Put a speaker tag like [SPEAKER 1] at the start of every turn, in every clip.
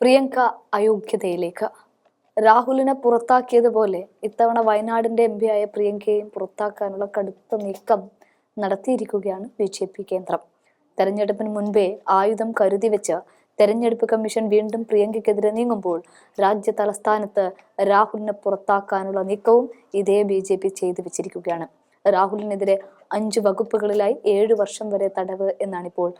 [SPEAKER 1] പ്രിയങ്ക അയോഗ്യതയിലേക്ക്. രാഹുലിനെ പുറത്താക്കിയതുപോലെ ഇത്തവണ വയനാടിന്റെ എം ആയ പ്രിയങ്കയെയും പുറത്താക്കാനുള്ള കടുത്ത നീക്കം നടത്തിയിരിക്കുകയാണ് ബി ജെ പി കേന്ദ്രം. തെരഞ്ഞെടുപ്പിന് മുൻപേ ആയുധം കരുതി വെച്ച് തെരഞ്ഞെടുപ്പ് കമ്മീഷൻ വീണ്ടും പ്രിയങ്കയ്ക്കെതിരെ നീങ്ങുമ്പോൾ രാജ്യ തലസ്ഥാനത്ത് രാഹുലിനെ പുറത്താക്കാനുള്ള നീക്കവും ഇതേ ബി ജെ പി ചെയ്തു വെച്ചിരിക്കുകയാണ്. രാഹുലിനെതിരെ അഞ്ച് വകുപ്പുകളിലായി ഏഴു വർഷം വരെ തടവ് എന്നാണിപ്പോൾ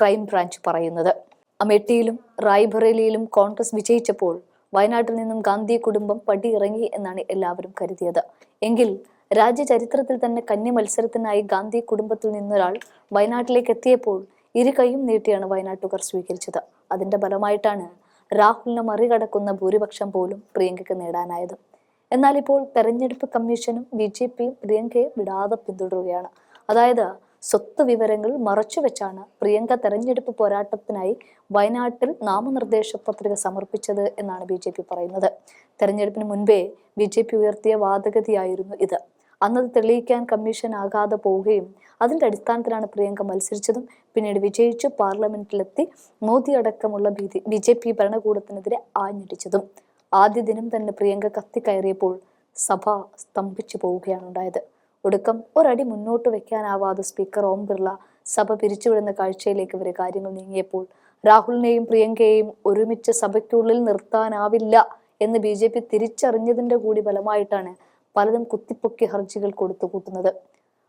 [SPEAKER 1] ക്രൈം ബ്രാഞ്ച് പറയുന്നത്. അമേഠിയിലും റായ്ബറേലിയിലും കോൺഗ്രസ് വിജയിച്ചപ്പോൾ വയനാട്ടിൽ നിന്നും ഗാന്ധി കുടുംബം പടിയിറങ്ങി എന്നാണ് എല്ലാവരും കരുതിയത്. എങ്കിൽ രാജ്യചരിത്രത്തിൽ തന്നെ കന്നി മത്സരത്തിനായി ഗാന്ധി കുടുംബത്തിൽ നിന്നൊരാൾ വയനാട്ടിലേക്ക് എത്തിയപ്പോൾ ഇരു കൈയും നീട്ടിയാണ് വയനാട്ടുകാർ സ്വീകരിച്ചത്. അതിന്റെ ഫലമായിട്ടാണ് രാഹുലിനെ മറികടക്കുന്ന ഭൂരിപക്ഷം പോലും പ്രിയങ്കയ്ക്ക് നേടാനായത്. എന്നാൽ ഇപ്പോൾ തെരഞ്ഞെടുപ്പ് കമ്മീഷനും ബി ജെ പിയും പ്രിയങ്കയെ വിടാതെ പിന്തുടരുകയാണ്. അതായത് സ്വത്ത് വിവരങ്ങൾ മറച്ചുവെച്ചാണ് പ്രിയങ്ക തെരഞ്ഞെടുപ്പ് പോരാട്ടത്തിനായി വയനാട്ടിൽ നാമനിർദ്ദേശ പത്രിക സമർപ്പിച്ചത് എന്നാണ് ബി ജെ പി പറയുന്നത്. തെരഞ്ഞെടുപ്പിന് മുൻപേ ബി ജെ പി ഉയർത്തിയ വാദഗതിയായിരുന്നു ഇത്. അന്നത് തെളിയിക്കാൻ കമ്മീഷൻ ആകാതെ പോവുകയും അതിന്റെ അടിസ്ഥാനത്തിലാണ് പ്രിയങ്ക മത്സരിച്ചതും പിന്നീട് വിജയിച്ച് പാർലമെന്റിലെത്തി മോദി അടക്കമുള്ള ബി ജെ പി ഭരണകൂടത്തിനെതിരെ ആഞ്ഞടിച്ചതും. ആദ്യ ദിനം തന്നെ പ്രിയങ്ക കത്തിക്കയറിയപ്പോൾ സഭ സ്തംഭിച്ചു പോവുകയാണ് ഉണ്ടായത്. ഒടുക്കം ഒരടി മുന്നോട്ട് വെക്കാനാവാതെ സ്പീക്കർ ഓം ബിർള സഭ പിരിച്ചുവിടുന്ന കാഴ്ചയിലേക്ക് വരെ കാര്യങ്ങൾ നീങ്ങിയപ്പോൾ രാഹുലിനെയും പ്രിയങ്കയെയും ഒരുമിച്ച് സഭയ്ക്കുള്ളിൽ നിർത്താനാവില്ല എന്ന് ബി ജെ പി തിരിച്ചറിഞ്ഞതിന്റെ കൂടി ഫലമായിട്ടാണ് പലതും കുത്തിപ്പൊക്കി ഹർജികൾ കൊടുത്തു കൂട്ടുന്നത്.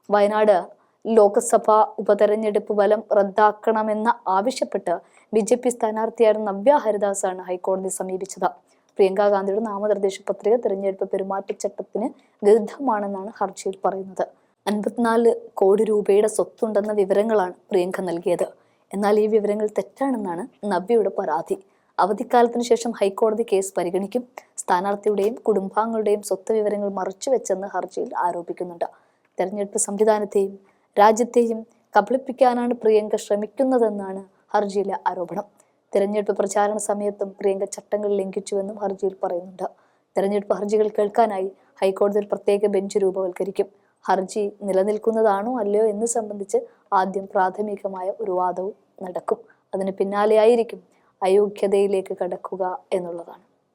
[SPEAKER 1] വയനാട് ലോക്സഭാ ഉപതെരഞ്ഞെടുപ്പ് ഫലം റദ്ദാക്കണമെന്ന് ആവശ്യപ്പെട്ട് ബി ജെ പി സ്ഥാനാർത്ഥിയായിരുന്ന നവ്യ ഹരിദാസാണ് ഹൈക്കോടതി സമീപിച്ചത്. പ്രിയങ്ക ഗാന്ധിയുടെ നാമനിർദ്ദേശ പത്രിക തിരഞ്ഞെടുപ്പ് പെരുമാറ്റച്ചട്ടത്തിന് വിരുദ്ധമാണെന്നാണ് ഹർജിയിൽ പറയുന്നത്. അൻപത്തിനാല് കോടി രൂപയുടെ സ്വത്തുണ്ടെന്ന വിവരങ്ങളാണ് പ്രിയങ്ക നൽകിയത്. എന്നാൽ ഈ വിവരങ്ങൾ തെറ്റാണെന്നാണ് നവ്യയുടെ പരാതി. അവധിക്കാലത്തിന് ശേഷം ഹൈക്കോടതി കേസ് പരിഗണിക്കും. സ്ഥാനാർത്ഥിയുടെയും കുടുംബാംഗങ്ങളുടെയും സ്വത്ത് വിവരങ്ങൾ മറച്ചുവെച്ചെന്ന് ഹർജിയിൽ ആരോപിക്കുന്നുണ്ട്. തെരഞ്ഞെടുപ്പ് സംവിധാനത്തെയും രാജ്യത്തെയും കബളിപ്പിക്കാനാണ് പ്രിയങ്ക ശ്രമിക്കുന്നതെന്നാണ് ഹർജിയിലെ ആരോപണം. തെരഞ്ഞെടുപ്പ് പ്രചാരണ സമയത്തും പ്രിയങ്ക ചട്ടങ്ങൾ ലംഘിച്ചുവെന്നും ഹർജിയിൽ പറയുന്നുണ്ട്. തെരഞ്ഞെടുപ്പ് ഹർജികൾ കേൾക്കാനായി ഹൈക്കോടതിയിൽ പ്രത്യേക ബെഞ്ച് രൂപവൽക്കരിക്കും. ഹർജി നിലനിൽക്കുന്നതാണോ അല്ലയോ എന്ന് സംബന്ധിച്ച് ആദ്യം പ്രാഥമികമായ ഒരു വാദവും നടക്കും. അതിന് പിന്നാലെയായിരിക്കും അയോഗ്യതയിലേക്ക് കടക്കുക എന്നുള്ളതാണ്.